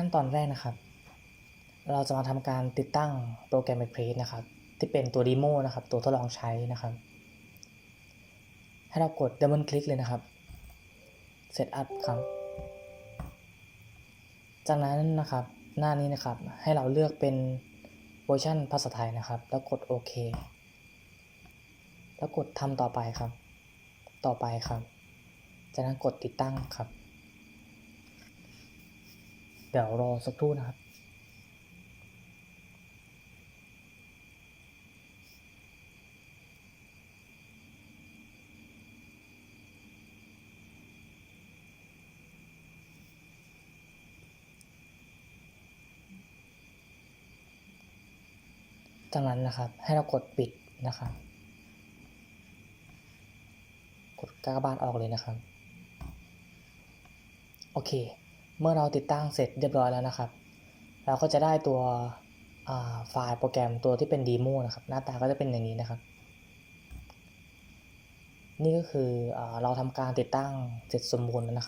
ขั้นตอนแรกนะครับ เราจะมาทำการติดตั้งโปรแกรม Express นะครับ ที่เป็นตัว Demo นะครับ ตัวทดลองใช้นะครับ ให้เรากดดับเบิลคลิกเลยนะครับ Setup ครับ จากนั้นนะครับหน้านี้นะครับ ให้เราเลือกเป็นเวอร์ชันภาษาไทยนะครับ แล้วกดโอเค แล้วกดทำต่อไปครับ ต่อไปครับ จากนั้นกดติดตั้งครับ ดี๋ยวรอสักครู่นะครับ จากนั้นนะครับ ให้เรากดปิดนะครับ กดกากบาทออกเลยนะครับ โอเค เมื่อเราติดตั้งเสร็จเรียบร้อยแล้วนะครับ เราก็จะได้ตัวไฟล์โปรแกรมตัวที่เป็นดีโมนะครับ หน้าตาก็จะเป็นอย่างนี้นะครับ นี่ก็คืออเราทำการติดตั้งเสร็จสมบูรณ์แล้วนะครับ